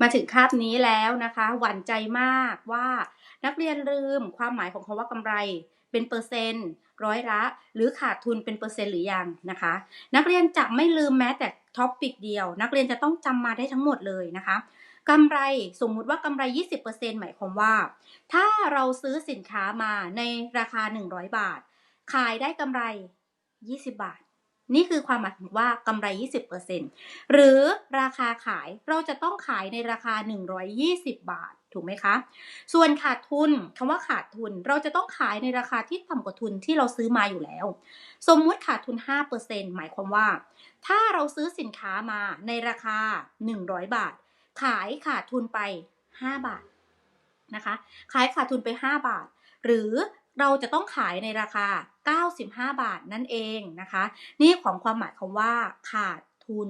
มาถึงคาบนี้แล้วนะคะ หวั่นใจมากว่านักเรียนลืมความหมายของคำว่ากำไร เป็นเปอร์เซ็นต์ร้อยละ หรือขาดทุนเป็นเปอร์เซ็นต์หรือยังนะคะ นักเรียนจะไม่ลืมแม้แต่ท็อปปิกเดียว นักเรียนจะต้องจำมาได้ทั้งหมดเลยนะคะกำไรสมมุติว่ากำไร 20%หมายความว่า ถ้าเราซื้อสินค้ามาในราคา 100 บาท ขายได้กำไร 20 บาท นี่คือความหมายของว่ากำไร 20%หรือราคาขายเราจะต้องขายในราคา 120 บาท ถูกไหมคะ ส่วนขาดทุนคำว่าขาดทุนเราจะต้องขายในราคาที่ต่ำกว่าทุนที่เราซื้อมาอยู่แล้ว สมมุติขาดทุน 5%หมายความว่า ถ้าเราซื้อสินค้ามาในราคา 100 บาท ขายขาดทุนไป 5 บาทนะคะ ขายขาดทุนไป 5 บาท หรือ เราจะต้องขายในราคา 95 บาทนั่นเองนะคะ นี่ของความหมายคำว่า ขาดทุน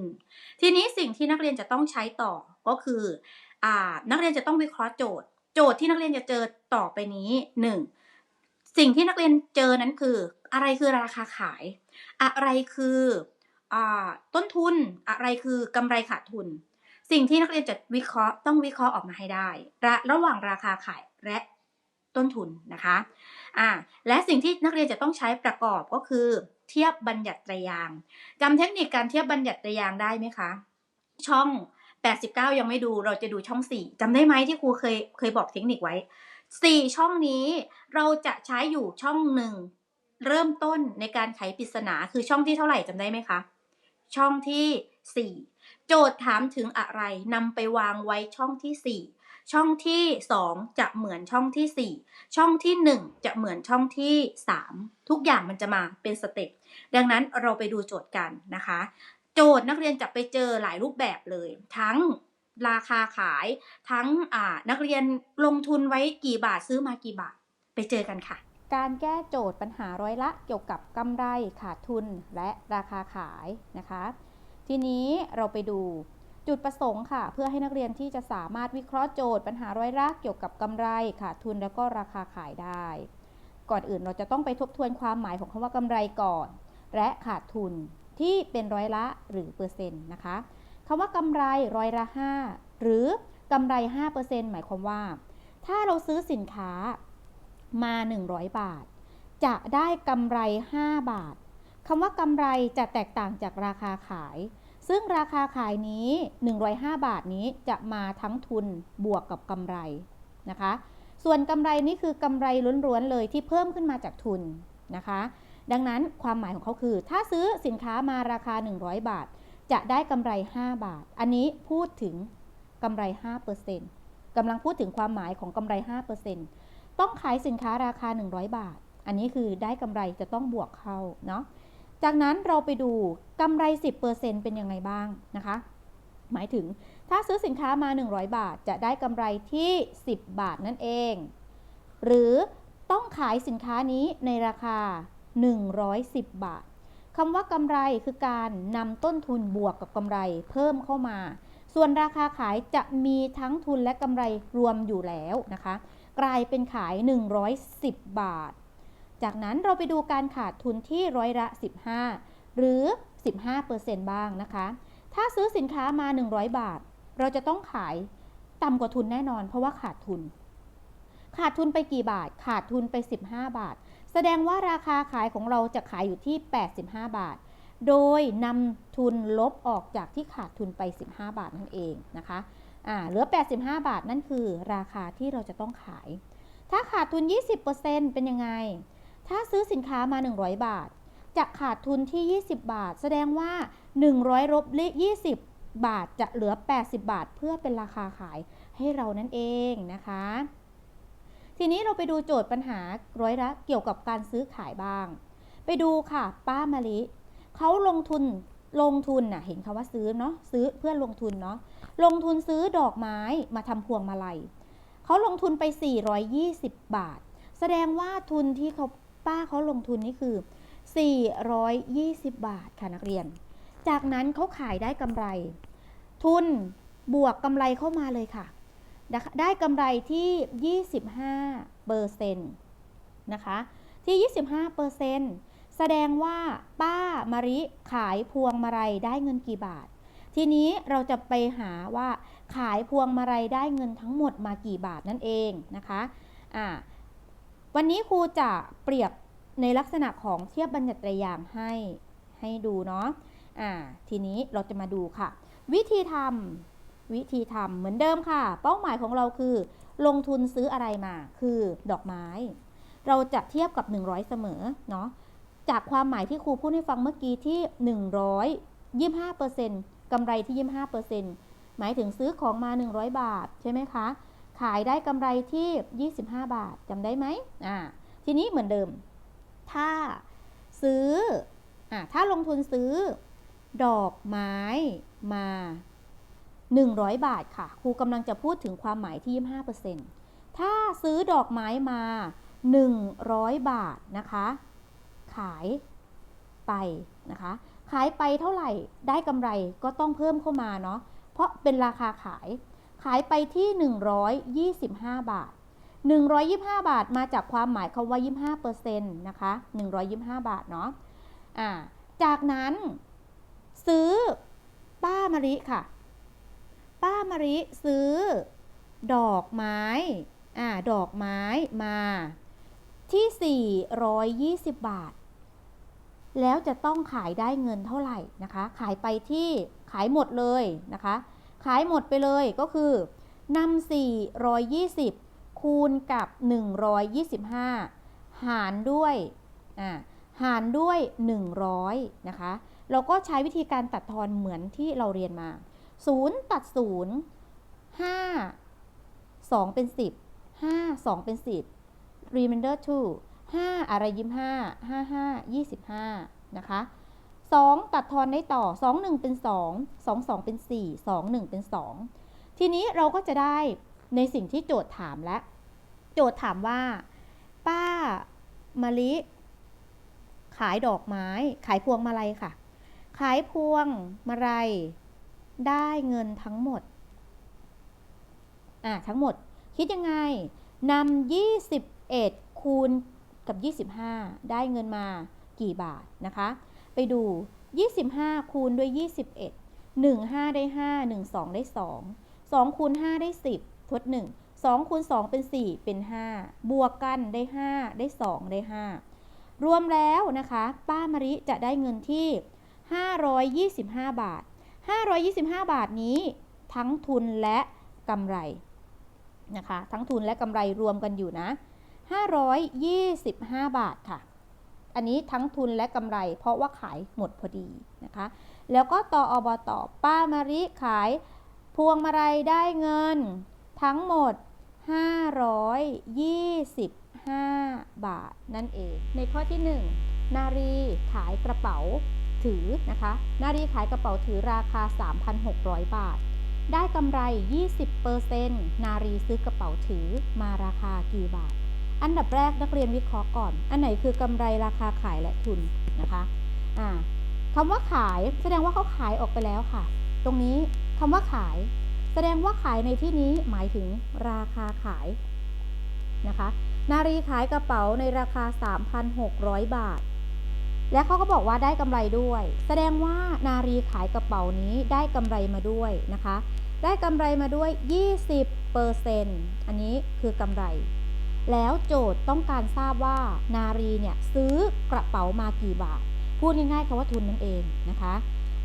ทีนี้สิ่งที่นักเรียนจะต้องใช้ต่อก็คืออนักเรียนจะต้องวิเคราะห์โจทย์ โจทย์ที่นักเรียนจะเจอต่อไปนี้ 1. สิ่งที่นักเรียนเจอนั้นคือ อะไรคือราคาขาย อะไรคืออต้นทุนอะไรคือกำไรขาดทุน สิ่งที่นักเรียนจะวิเคราะห์ต้องวิเคราะห์ออกมาให้ได้ ระระหว่างราคาขายและ ต้นทุนนะคะอ่าและสิ่งที่นักเรียนจะต้องใช้ประกอบก็คือ เทียบบัญญัติตรยางจำเทคนิคการเทียบบัญญัติตรยางได้ไหมคะ ช่อง 89 ยังไม่ดูเราจะดูช่อง 4จำได้ไหมที่ครูเคยเคยบอกเทคนิคไว้ 4 ช่องนี้เราจะใช้อยู่ช่องหนึ่งเริ่มต้นในการไขปริศนาคือช่องที่เท่าไหร่จำได้ไหมคะ ช่องที่ 4 โจทย์ถามถึงอะไรนำไปวางไว้ช่องที่ 4 ช่องที่ 2 จะเหมือนช่องที่ 4 ช่องที่ 1 จะเหมือนช่องที่ 3 ทุกอย่างมันจะมาเป็นสเต็ปดังนั้นเราไปดูโจทย์กันนะคะ โจทย์นักเรียนจะไปเจอหลายรูปแบบเลย ทั้งราคาขายทั้งนักเรียนลงทุนไว้กี่บาทซื้อมากี่บาทไปเจอกันค่ะ การแก้โจทย์ปัญหาร้อยละเกี่ยวกับกำไรขาดทุนและราคาขายนะคะ ทีนี้เราไปดู จุดประสงค์ค่ะ เพื่อให้นักเรียนที่จะสามารถวิเคราะห์โจทย์ปัญหาร้อยละเกี่ยวกับกำไรขาดทุนแล้วก็ราคาขายได้ ก่อนอื่นเราจะต้องไปทบทวนความหมายของคำว่ากำไรก่อน และขาดทุนที่เป็นร้อยละหรือเปอร์เซ็นต์นะคะคำว่ากำไรร้อยละ5หรือกำไร 5%หมายความว่า ถ้าเราซื้อสินค้ามา 100 บาท จะได้กำไร 5 บาทคำว่ากำไรจะแตกต่างจากราคาขาย ซึ่งราคาขายนี้ 105 บาทนี้จะมาทั้งทุนบวกกับกำไรนะคะ ส่วนกำไรนี้คือกำไรล้วนๆเลยที่เพิ่มขึ้นมาจากทุนนะคะ ดังนั้นความหมายของเขาคือ ถ้าซื้อสินค้ามาราคา 100 บาท จะได้กำไร 5 บาท อันนี้พูดถึงกำไร 5%กำลังพูดถึงความหมายของกำไร 5%ต้องขายสินค้าราคา 100 บาท อันนี้คือได้กำไรจะต้องบวกเข้าเนาะ จากนั้นเราไปดูกำไร 10%เป็นยังไงบ้างนะคะ หมายถึงถ้าซื้อสินค้ามา 100 บาท จะได้กำไรที่ 10 บาทนั่นเอง หรือต้องขายสินค้านี้ในราคา 110 บาทคำว่ากำไรคือการนำต้นทุนบวกกับกำไรเพิ่มเข้ามา ส่วนราคาขายจะมีทั้งทุนและกำไรรวมอยู่แล้วนะคะ กลายเป็นขาย 110 บาท จากนั้นเราไปดูการขาดทุนที่ร้อยละ 15 หรือ 15%บ้างนะคะ ถ้าซื้อสินค้ามา 100 บาท เราจะต้องขายต่ำกว่าทุนแน่นอน เพราะว่าขาดทุน ขาดทุนไปกี่บาท ขาดทุนไป 15 บาท แสดงว่าราคาขายของเราจะขายอยู่ที่ 85 บาท โดยนำทุนลบออกจากที่ขาดทุนไป 15 บาทนั่นเองนะคะอ่าเหลือ 85 บาทนั่นคือราคาที่เราจะต้องขาย ถ้าขาดทุน 20%เป็นยังไง ถ้าซื้อสินค้ามา 100 บาท จะขาดทุนที่ 20 บาท แสดงว่า 100ลบ20 บาทจะเหลือ 80 บาท เพื่อเป็นราคาขายให้เรานั่นเองนะคะ ทีนี้เราไปดูโจทย์ปัญหาร้อยละเกี่ยวกับการซื้อขายบ้าง ไปดูค่ะ ป้ามะลิเขาลงทุนลงทุนน่ะเห็นคาว่าซื้อเนาะซื้อเพื่อลงทุนเนาะลงทุนซื้อดอกไม้มาทำพวงมาลัยเขาลงทุนไป 420 บาท แสดงว่าทุนที่เขา ป้าเขาลงทุนนี่คือ 420 บาทค่ะนักเรียน จากนั้นเขาขายได้กำไร ทุนบวกกำไรเข้ามาเลยค่ะ ได้กำไรที่ 25เปอร์เซ็นต์นะคะ ที่ 25เปอร์เซ็นต์แสดงว่าป้ามาริขายพวงมาลัยได้เงินกี่บาท ทีนี้เราจะไปหาว่าขายพวงมาลัยได้เงินทั้งหมดมากี่บาทนั่นเองนะคะ อ่า วันนี้ครูจะเปรียบในลักษณะของเทียบบัญญัติตัวอย่างให้ให้ดูเนาะอ่าทีนี้เราจะมาดูค่ะ วิธีทำวิธีทำเหมือนเดิมค่ะ เป้าหมายของเราคือ ลงทุนซื้ออะไรมา คือดอกไม้ เราจะเทียบกับ 100 เสมอเนาะจากความหมายที่ครูพูดให้ฟังเมื่อกี้ที่ 125%กำไรที่ 25%หมายถึงซื้อของมา 100 บาทใช่ไหมคะ ขายได้กำไรที่ 25 บาทจำได้ไหมอ่าทีนี้เหมือนเดิม ถ้าซื้ออ่าถ้าลงทุนซื้อดอกไม้มา 100 บาทค่ะ ครูกำลังจะพูดถึงความหมายที่ 25%ถ้าซื้อดอกไม้มา 100 บาทนะคะ ขายไปนะคะ ขายไปเท่าไหร่ได้กำไรก็ต้องเพิ่มเข้ามาเนาะ เพราะเป็นราคาขาย ขายไปที่ 125 บาท 125 บาทมาจากความหมายคำว่า 25%นะคะ 125 บาทเนาะอ่าจากนั้นซื้อป้ามะลิค่ะ ป้ามะลิซื้อดอกไม้อ่าดอกไม้มาที่ 420 บาท แล้วจะต้องขายได้เงินเท่าไหร่นะคะ ขายไปที่ขายหมดเลยนะคะ ขายหมดไปเลยก็คือนำ420 คูณกับ 125 หารด้วยหารด้วย 100 นะคะ เราก็ใช้วิธีการตัดทอนเหมือนที่เราเรียนมา 0 ตัด 0 5 2 เป็น 10 5 2 เป็น 10 remainder 2 5 อะไรยิ้ม 5 5 5 25 นะคะ 2 ตัดทอนได้ต่อ 2 1 เป็น 2 2 2 เป็น 4 2 1 เป็น 2 ทีนี้เราก็จะได้ในสิ่งที่โจทย์ถามและ โจทย์ถามว่า ป้ามะลิ ขายดอกไม้ ขายพวงมาลัยค่ะ ขายพวงมาลัยได้เงินทั้งหมด อะทั้งหมด คิดยังไงนำ21 คูณกับ 25 ได้เงินมากี่บาทนะคะ ไปดู 25 คูณด้วย 21 1 5 ได้ 5 1 2 ได้ 2 2คูณ5ได้ 10 ทด 1 2คูณ2เป็น 4 เป็น 5 บวกกันได้ 5 ได้ 2 ได้ 5 รวมแล้วนะคะ ป้ามริจะได้เงินที่ 525 บาท 525 บาทนี้ทั้งทุนและกำไรนะคะ ทั้งทุนและกำไรรวมกันอยู่นะ 525 บาทค่ะ อันนี้ทั้งทุนและกำไร เพราะว่าขายหมดพอดีนะคะ แล้วก็ต่ออบตอป้ามาริขายพวงมาลัยได้เงิน ทั้งหมด 525 บาทนั่นเอง ในข้อที่ 1 นารีขายกระเป๋าถือนะคะ นารีขายกระเป๋าถือราคา 3,600 บาท ได้กำไร 20%นารีซื้อกระเป๋าถือมาราคากี่บาท อันดับแรกนักเรียนวิเคราะห์ก่อน อันไหนคือกำไรราคาขายและทุนนะคะอ่าคำว่าขายแสดงว่าเขาขายออกไปแล้วค่ะ ตรงนี้คำว่าขาย แสดงว่าขายในที่นี้หมายถึงราคาขายนะคะ นารีขายกระเป๋าในราคา 3,600 บาท และเขาก็บอกว่าได้กำไรด้วย แสดงว่านารีขายกระเป๋านี้ได้กำไรมาด้วยนะคะ ได้กำไรมาด้วย 20%อันนี้คือกำไร แล้วโจทย์ต้องการทราบว่านารีเนี่ยซื้อกระเป๋ามากี่บาท พูดง่ายๆคำว่าทุนนั่นเองนะคะ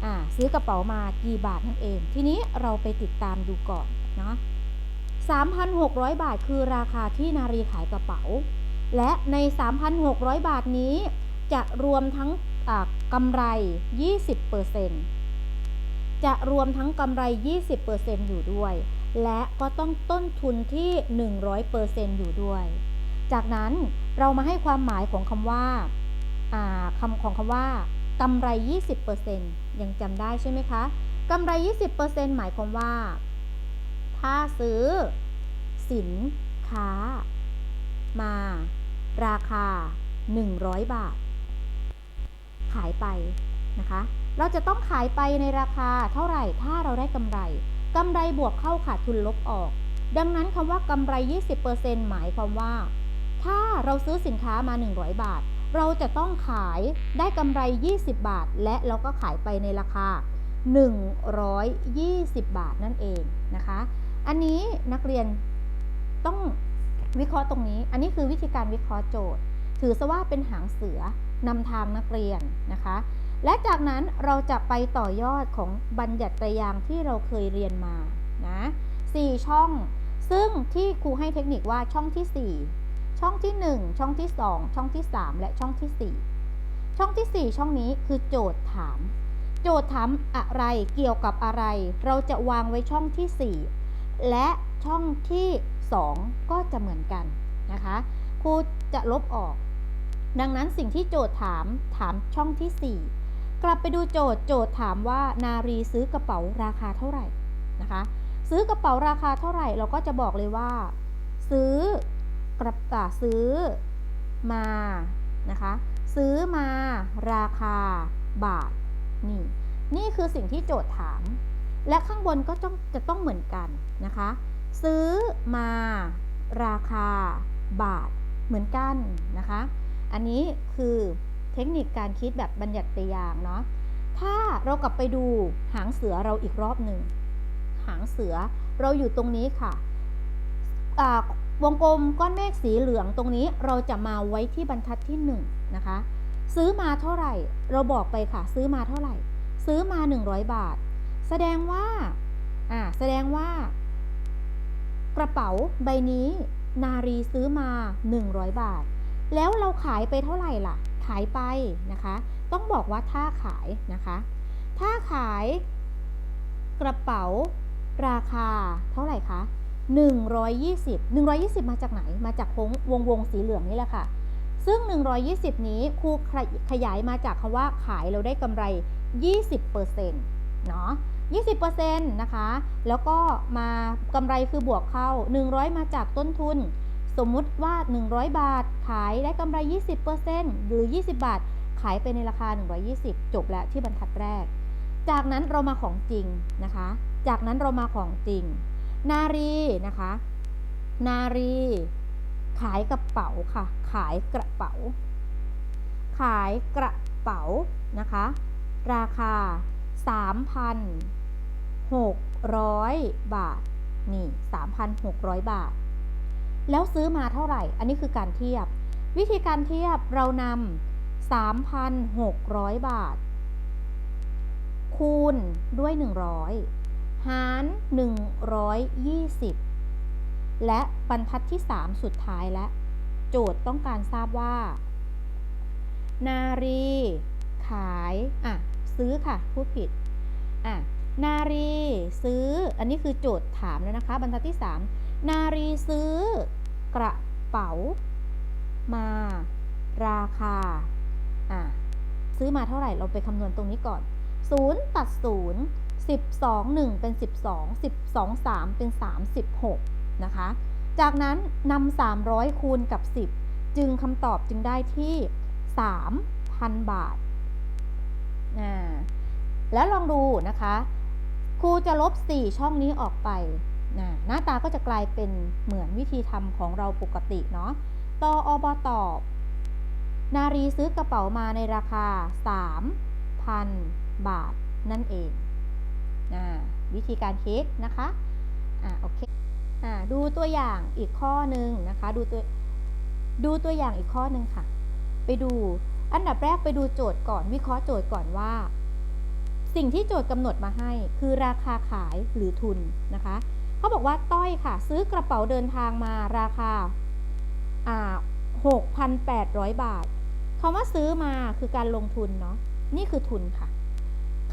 อ่าซื้อกระเป๋ามากี่บาทนั่นเอง ทีนี้เราไปติดตามดูก่อนเนาะ3,600 บาทคือราคาที่นารีขายกระเป๋า และใน 3,600 บาทนี้ จะรวมทั้งอ่ากำไร 20%จะรวมทั้งกำไร 20%อยู่ด้วย และก็ต้องต้นทุนที่ 100%อยู่ด้วย จากนั้นเรามาให้ความหมายของคำว่าคำของคำว่ากำไร 20%ยังจำได้ใช่ไหมคะกำไร 20%หมายความว่า ถ้าซื้อ สินค้า มา ราคา 100 บาท ขายไปนะคะ เราจะต้องขายไปในราคาเท่าไหร่ ถ้าเราได้กำไร กำไรบวกเข้าขาดทุนลบออก ดังนั้นคำว่ากำไร 20%หมายความว่า ถ้าเราซื้อสินค้ามา 100 บาท เราจะต้องขายได้กำไร 20 บาท และเราก็ขายไปในราคา 120 บาทนั่นเองนะคะ อันนี้นักเรียนต้องวิเคราะห์ตรงนี้ อันนี้คือวิธีการวิเคราะห์โจทย์ ถือซะว่าเป็นหางเสือนำทางนักเรียนนะคะ และจากนั้นเราจะไปต่อยอดของบัญญัติตยางที่เราเคยเรียนมานะสี่ช่อง ซึ่งที่ครูให้เทคนิคว่าช่องที่ 4 ช่องที่ 1 ช่องที่ 2 ช่องที่ 3 และช่องที่ 4 ช่องที่ 4 ช่องนี้คือโจทย์ถาม โจทย์ถามอะไรเกี่ยวกับอะไร เราจะวางไว้ช่องที่ 4 และช่องที่ 2 ก็จะเหมือนกันนะคะครูจะลบออก ดังนั้นสิ่งที่โจทย์ถามถามช่องที่ 4 กลับไปดูโจทย์โจทย์ถามว่านารีซื้อกระเป๋าราคาเท่าไหร่นะคะ ซื้อกระเป๋าราคาเท่าไหร่ เราก็จะบอกเลยว่า ซื้อกระเป๋าซื้อมานะคะซื้อมาราคาบาทนี่นี่คือสิ่งที่โจทย์ถาม และข้างบนก็ต้องจะต้องเหมือนกันนะคะ ซื้อมาราคาบาทเหมือนกันนะคะ อันนี้คือ เทคนิคการคิดแบบบัญญัติยางเนาะถ้าเรากลับไปดูหางเสือเราอีกรอบหนึ่งหางเสือเราอยู่ตรงนี้ค่ะวงกลมก้อนเมฆสีเหลืองตรงนี้เราจะมาไว้ที่บรรทัดที่1นงนะคะ ซื้อมาเท่าไหร่ เราบอกไปค่ะ ซื้อมาเท่าไหร่ ซื้อมา 100 บาท แสดงว่าอ่าแสดงว่า กระเป๋าใบนี้ นารีซื้อมา 100 บาท แล้วเราขายไปเท่าไหร่ล่ะายไปนะคะ ต้องบอกว่าถ้าขายนะคะ ถ้าขายกระเป๋าราคาเท่าไหร่คะ120 120 มาจากไหน มาจากวงวงวงสีเหลืองนี่แหละค่ะ ซึ่ง 120 นี้ครูขยายมาจากคำว่าขายเราได้กำไร 20%เนาะ20%นะคะ แล้วก็มากำไรคือบวกเข้า 100 มาจากต้นทุน สมมุติว่า 100 บาท ขายได้กำไร 20%หรือ 20 บาท ขายไปในราคา 120 จบแล้วที่บรรทัดแรก จากนั้นเรามาของจริงนะคะ จากนั้นเรามาของจริง นารีนะคะ นารี ขายกระเป๋าค่ะ ขายกระเป๋า ขายกระเป๋านะคะ ราคา 3,600 บาท นี่ 3,600 บาท แล้วซื้อมาเท่าไหร่ อันนี้คือการเทียบ วิธีการเทียบเรานำ3,600 บาท คูณด้วย 100 หาร 120 และบรรทัดที่ 3 สุดท้ายและ โจทย์ต้องการทราบว่า นารี ขาย อะ ซื้อค่ะ พูดผิด อะ นารี ซื้อ อันนี้คือโจทย์ถามแล้วนะคะ บรรทัดที่ 3 นารีซื้อกระเป๋า มา ราคา อะซื้อมาเท่าไหร่เราไปคำนวณตรงนี้ก่อน 0 ตัด 0 12 1 เป็น 12 12 3 เป็น 36 นะคะ จากนั้นนำ300 คูณกับ 10 จึงคำตอบจึงได้ที่ 3,000 บาทแล้วลองดูนะคะ ครูจะลบ 4 ช่องนี้ออกไป หน้าตาก็จะกลายเป็นเหมือนวิธีทำของเราปกติเนาะตออบตอบ นารีซื้อกระเป๋ามาในราคา 3,000 บาทนั่นเองอวิธีการคิดนะคะอ่าโอเคอ่าดูตัวอย่างอีกข้อหนึ่งนะคะ ดูตัวดูตัวอย่างอีกข้อหนึ่งค่ะ ไปดูอันดับแรกไปดูโจทย์ก่อนวิเคราะห์โจทย์ก่อนว่า สิ่งที่โจทย์กำหนดมาให้คือราคาขายหรือทุนนะคะ เขาบอกว่าต้อยค่ะ ซื้อกระเป๋าเดินทางมาราคาอ่า6,800 บาทคำว่าซื้อมาคือการลงทุนเนาะนี่คือทุนค่ะ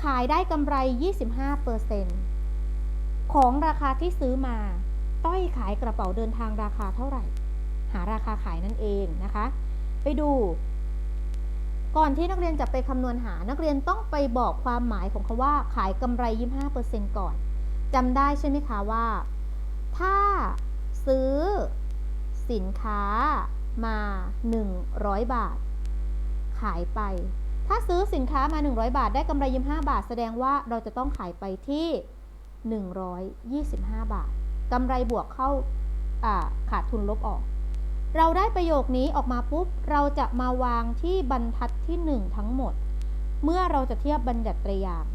ขายได้กำไร 25%ของราคาที่ซื้อมา ต้อยขายกระเป๋าเดินทางราคาเท่าไหร่ หาราคาขายนั่นเองนะคะ ไปดู ก่อนที่นักเรียนจะไปคำนวณหานักเรียนต้องไปบอกความหมายของคาว่าขายกำไร 25%ก่อน จำได้ใช่ไหมคะว่า ถ้าซื้อสินค้ามา 100 บาท ขายไป ถ้าซื้อสินค้ามา 100 บาท ได้กำไร25 บาท แสดงว่าเราจะต้องขายไปที่ 125 บาทกำไรบวกเข้าขาดทุนลบออก เราได้ประโยคนี้ออกมาปุ๊บ เราจะมาวางที่บรรทัดที่ 1 ทั้งหมด เมื่อเราจะเทียบบัญญัติตรยาง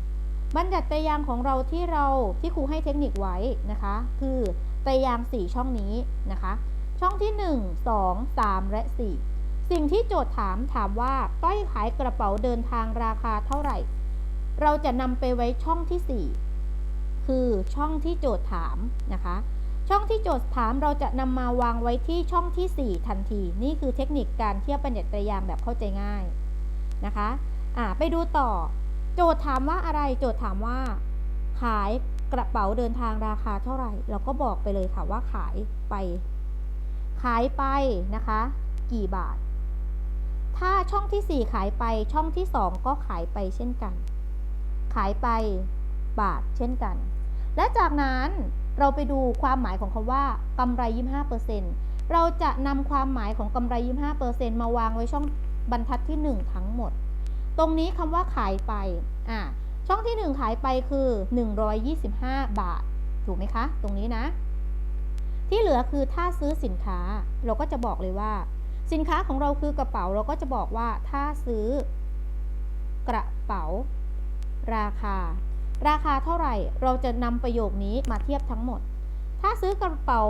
บัญญัติตรยางของเราที่เราที่ครูให้เทคนิคไว้นะคะ คือตรยาง 4 ช่องนี้นะคะ ช่องที่ 1 2 3 และ 4 สิ่งที่โจทย์ถามถามว่าต้อยขายกระเป๋าเดินทางราคาเท่าไหร่ เราจะนำไปไว้ช่องที่ 4 คือช่องที่โจทย์ถามนะคะ ช่องที่โจทย์ถามเราจะนำมาวางไว้ที่ช่องที่ 4 ทันที นี่คือเทคนิคการเทียบบัญญัติตรยางแบบเข้าใจง่ายนะคะ อ่าไปดูต่อ โจทย์ถามว่าอะไร โจทย์ถามว่า ขายกระเป๋าเดินทางราคาเท่าไหร่ เราก็บอกไปเลยค่ะว่าขายไป ขายไปนะคะ กี่บาท ถ้าช่องที่ 4 ขายไปช่องที่ 2 ก็ขายไปเช่นกัน ขายไปบาทเช่นกัน และจากนั้นเราไปดูความหมายของคำว่ากำไร 25%เราจะนำความหมายของกำไร 25%มาวางไว้ช่องบรรทัดที่ 1 ทั้งหมด ตรงนี้คำว่าขายไปอ่าช่องที่ 1 ขายไปคือ 125 บาท ถูกไหมคะ ตรงนี้นะ ที่เหลือคือถ้าซื้อสินค้าเราก็จะบอกเลยว่า สินค้าของเราคือกระเป๋าเราก็จะบอกว่าถ้าซื้อกระเป๋า ราคา ราคาเท่าไหร่เราจะนำประโยคนี้มาเทียบทั้งหมด ถ้าซื้อกระเป๋า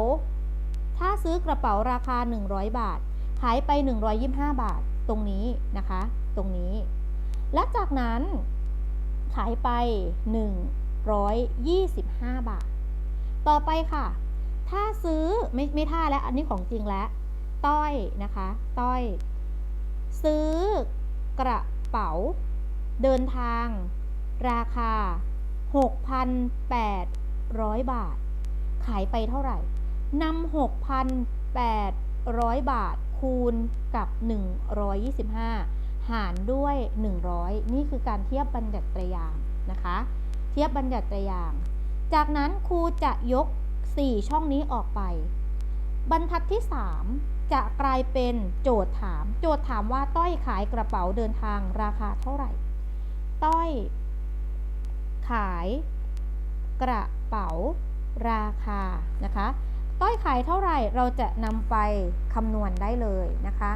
ถ้าซื้อกระเป๋าราคา 100 บาท ขายไป 125 บาท ตรงนี้นะคะ ตรงนี้ และจากนั้นขายไป 125 บาท ต่อไปค่ะ ถ้าซื้อไม่ไม่ท่าแล้วอันนี้ของจริงแล้ว ต้อยนะคะ ต้อย ซื้อกระเป๋า เดินทาง ราคา 6,800 บาท ขายไปเท่าไหร่นำ6,800 บาทคูณกับ 125 หารด้วย 100 นี่คือการเทียบบัญญัติตรยางนะคะ เทียบบัญญัติตรยาง จากนั้นครูจะยก 4 ช่องนี้ออกไป บรรทัดที่ 3 จะกลายเป็นโจทย์ถาม โจทย์ถามว่าต้อยขายกระเป๋าเดินทางราคาเท่าไหร่ ต้อย ขายกระเป๋าราคานะคะ ต้อยขายเท่าไหร่เราจะนำไปคำนวณได้เลยนะคะ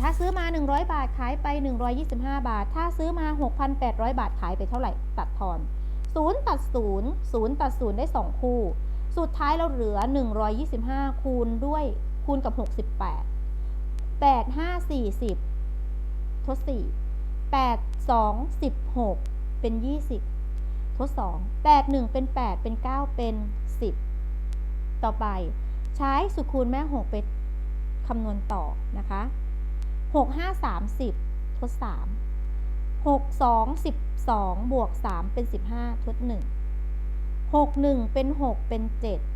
ถ้าซื้อมา 100 บาทขายไป 125 บาท ถ้าซื้อมา 6,800 บาทขายไปเท่าไหร่ ตัดทอน0ตัด0 0ตัด0ได้ 2 คู่ สุดท้ายเราเหลือ 125 คูณด้วยคูณกับ 68 8 5 40 ทด 4 8 2 16 เป็น 20 ทด 2 8 1 เป็น 8 เป็น 9 เป็น 10 ต่อไปใช้สุคูณแม่ 6 ไปคำนวณต่อนะคะ 6 5 30 ทด 3 6 2 12 บวก 3 เป็น 15 ทด 1 6 1 เป็น 6 เป็น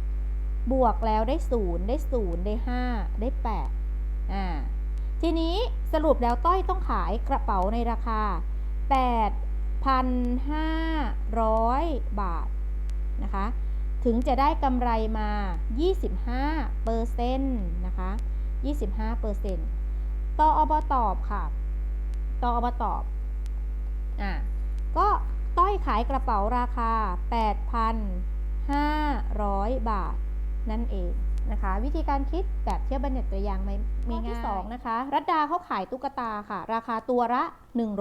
7 บวกแล้วได้ 0 ได้ 0 ได้ 5 ได้ 8 อ่า ทีนี้สรุปแล้วต้อยต้องขายกระเป๋าในราคา 8,500 บาท นะคะ ถึงจะได้กำไรมา 25เปอร์เซ็นะคะ 25เปอร์เซ็น ต์ต่ออบตอบค่ะต่ออบตอบอะก็ต้อยขายกระเป๋าราคา 8,500 บาทนั่นเองนะคะ วิธีการคิดแบบเทียบบัญญัติตรายางไม่ไม่ง่ายที่สองนะคะรัตดาเขาขายตุ๊กตาค่ะ ราคาตัวละ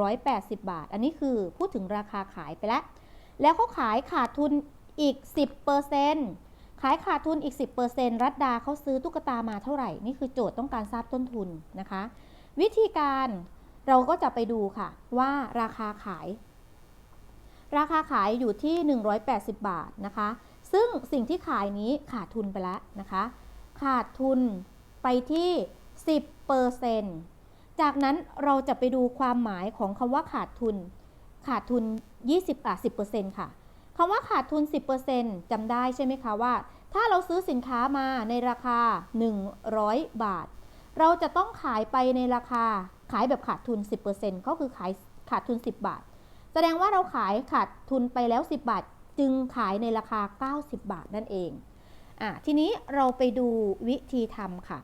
180 บาท อันนี้คือพูดถึงราคาขายไปแล้ว แล้วเขาขายขาดทุนอีก 10%ขายขาดทุนอีก 10%รัตดาเขาซื้อตุ๊กตามาเท่าไหร่ นี่คือโจทย์ต้องการทราบต้นทุนนะคะ วิธีการเราก็จะไปดูค่ะว่าราคาขาย ราคาขายอยู่ที่ 180 บาทนะคะ ซึ่งสิ่งที่ขายนี้ขาดทุนไปแล้วนะคะ ขาดทุนไปที่ 10%จากนั้นเราจะไปดูความหมายของคำว่าขาดทุน ขาดทุน 20อะ10%ค่ะคำว่าขาดทุน 10%จำได้ใช่ไหมคะว่า ถ้าเราซื้อสินค้ามาในราคา 100 บาท เราจะต้องขายไปในราคาขายแบบขาดทุน 10%ก็คือขายขาดทุน 10 บาท แสดงว่าเราขายขาดทุนไปแล้ว 10 บาท จึงขายในราคา 90 บาทนั่นเองอะทีนี้เราไปดูวิธีทำค่ะ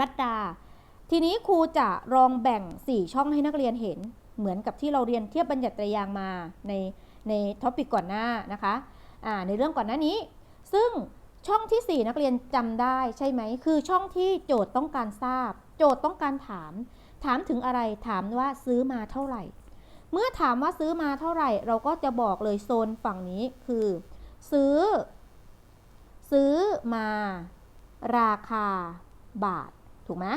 รัตดา ทีนี้ครูจะลองแบ่ง 4 ช่องให้นักเรียนเห็น เหมือนกับที่เราเรียนเทียบบัญญัติตรยางมาในในท็อปิกก่อนหน้านะคะอ่าในเรื่องก่อนหน้านี้ ซึ่ง ช่องที่ 4 นักเรียนจำได้ใช่ไหม คือช่องที่โจทย์ต้องการทราบ โจทย์ต้องการถาม ถามถึงอะไรถามว่าซื้อมาเท่าไหร่ เมื่อถามว่าซื้อมาเท่าไหร่ เราก็จะบอกเลยโซนฝั่งนี้คือ ซื้อ ซื้อมา ราคาบาท ถูกไหม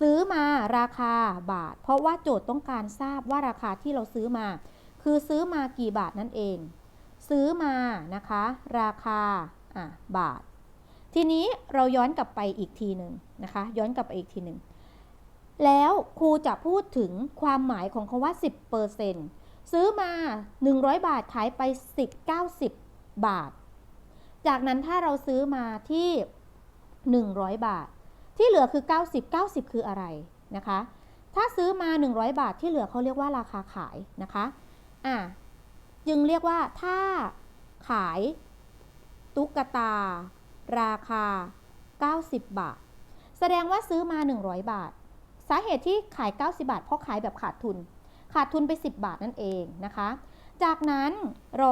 ซื้อมาราคาบาท เพราะว่าโจทย์ต้องการทราบว่าราคาที่เราซื้อมา คือซื้อมากี่บาทนั่นเอง ซื้อมานะคะ ราคา บาท ทีนี้เราย้อนกลับไปอีกทีหนึ่งนะคะ ย้อนกลับไปอีกทีหนึ่งแล้วครูจะพูดถึงความหมายของคาว่า 10%ซื้อมา 100 บาทขายไป 10 90 บาท จากนั้นถ้าเราซื้อมาที่ 100 บาท ที่เหลือคือ 90 90 คืออะไรนะคะ ถ้าซื้อมา 100 บาทที่เหลือเขาเรียกว่าราคาขายนะคะอะจึงเรียกว่าถ้าขาย ตุ๊กตา ราคา 90 บาท แสดงว่าซื้อมา 100 บาท สาเหตุที่ขาย 90 บาท เพราะขายแบบขาดทุน ขาดทุนไป 10 บาทนั่นเองนะคะ จากนั้นเรา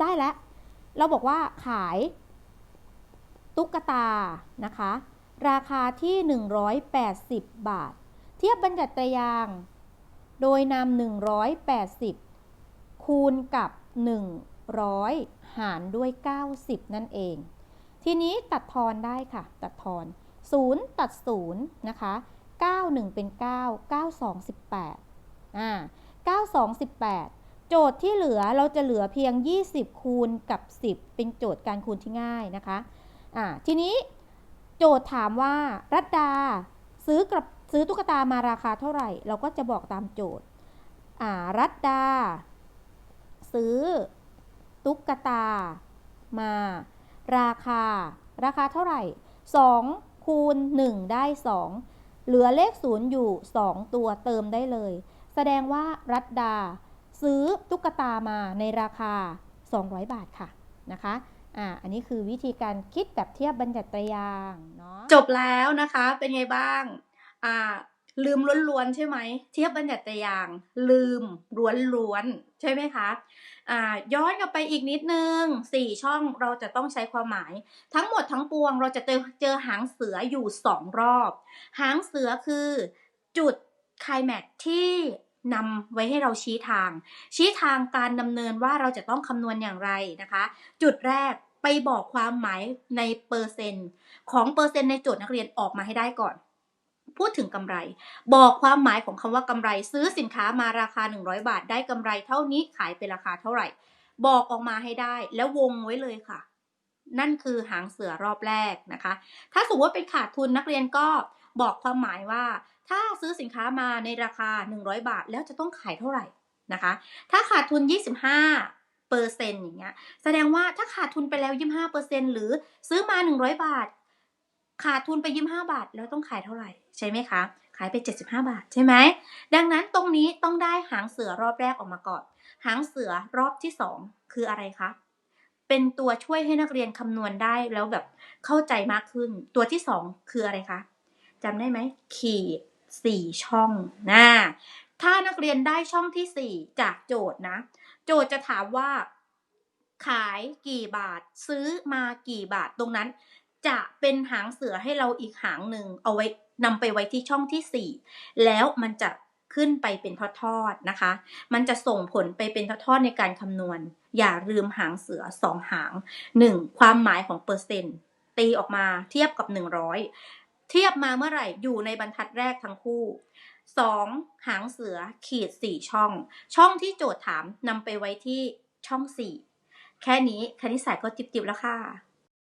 ได้แล้ว เราบอกว่าขายตุ๊กตานะคะ ราคาที่ 180 บาท เทียบบัญญัติยาง โดยนำ180 คูณกับ 100 หารด้วย 90 นั่นเอง ทีนี้ตัดทอนได้ค่ะ ตัดทอน 0 ตัด 0 นะคะ 91 เป็น 9 92 18อ่า92 18 โจทย์ที่เหลือเราจะเหลือเพียง 20 คูณกับ 10 เป็นโจทย์การคูณที่ง่ายนะคะอ่าทีนี้โจทย์ถามว่ารัตดาซื้อกับซื้อตุ๊กตามาราคาเท่าไหร่ เราก็จะบอกตามโจทย์อ่ารัตดา ซื้อ ตุ๊กตา มา ราคา ราคาเท่าไหร่2คูณ1 ได้ 2 เหลือเลข0อยู่ 2 ตัวเติมได้เลย แสดงว่ารัตดา ซื้อตุ๊กตามาในราคา 200 บาทค่ะนะคะอ่าอันนี้คือวิธีการคิดแบบเทียบบัญญัติยางเนาะจบแล้วนะคะเป็นไงบ้างอ่าลืมล้วนๆใช่ไหมเทียบบัญญัติยาง ลืมล้วนๆใช่ไหมคะ ย้อนกลับไปอีกนิดนึงสี่ช่องเราจะต้องใช้ความหมาย ทั้งหมดทั้งปวงเราจะเจอเจอหางเสืออยู่สองรอบ หางเสือคือจุดไคลแม็กซ์ที่นำไว้ให้เราชี้ทาง ชี้ทางการดำเนินว่าเราจะต้องคำนวณอย่างไรนะคะ จุดแรกไปบอกความหมายในเปอร์เซ็นต์ ของเปอร์เซ็นต์ในโจทย์นักเรียนออกมาให้ได้ก่อน พูดถึงกำไร บอกความหมายของคำว่ากำไร ซื้อสินค้ามาราคา 100 บาท ได้กำไรเท่านี้ขายเป็นราคาเท่าไหร่ บอกออกมาให้ได้ แล้ววงไว้เลยค่ะ นั่นคือหางเสือรอบแรกนะคะ ถ้าสมมติว่าเป็นขาดทุนนักเรียนก็บอกความหมายว่า ถ้าซื้อสินค้ามาในราคา 100 บาท แล้วจะต้องขายเท่าไหร่นะคะ ถ้าขาดทุน 25เปอร์เซ็นต์อย่างเงี้ยแสดงว่าถ้าขาดทุนไปแล้ว 25เปอร์เซ็นต์หรือซื้อมา 100 บาท ขาดทุนไป 25 บาท แล้วต้องขายเท่าไหร่ ใช่ไหมคะ ขายไป 75 บาทใช่ไหม ดังนั้นตรงนี้ต้องได้หางเสือรอบแรกออกมาก่อน หางเสือรอบที่ 2 คืออะไรคะ เป็นตัวช่วยให้นักเรียนคำนวณได้แล้วแบบเข้าใจมากขึ้น ตัวที่ 2 คืออะไรคะจำได้ไหม ขีดสี่ช่องนะถ้านักเรียนได้ช่องที่ 4 จากโจทย์นะ โจทย์จะถามว่า ขายกี่บาท ซื้อมากี่บาทตรงนั้น จะเป็นหางเสือให้เราอีกหางหนึ่งเอาไว้ นำไปไว้ที่ช่องที่ 4 แล้วมันจะขึ้นไปเป็นทอดๆนะคะ มันจะส่งผลไปเป็นทอดๆในการคำนวณ อย่าลืมหางเสือสองหาง 1. ความหมายของเปอร์เซ็นต์ ตีออกมาเทียบกับ 100 เทียบมาเมื่อไหร่อยู่ในบรรทัดแรกทั้งคู่ 2. หางเสือขีด 4 ช่อง ช่องที่โจทย์ถามนำไปไว้ที่ช่อง 4 แค่นี้คณิตศาสตร์ก็จิบๆแล้วค่ะ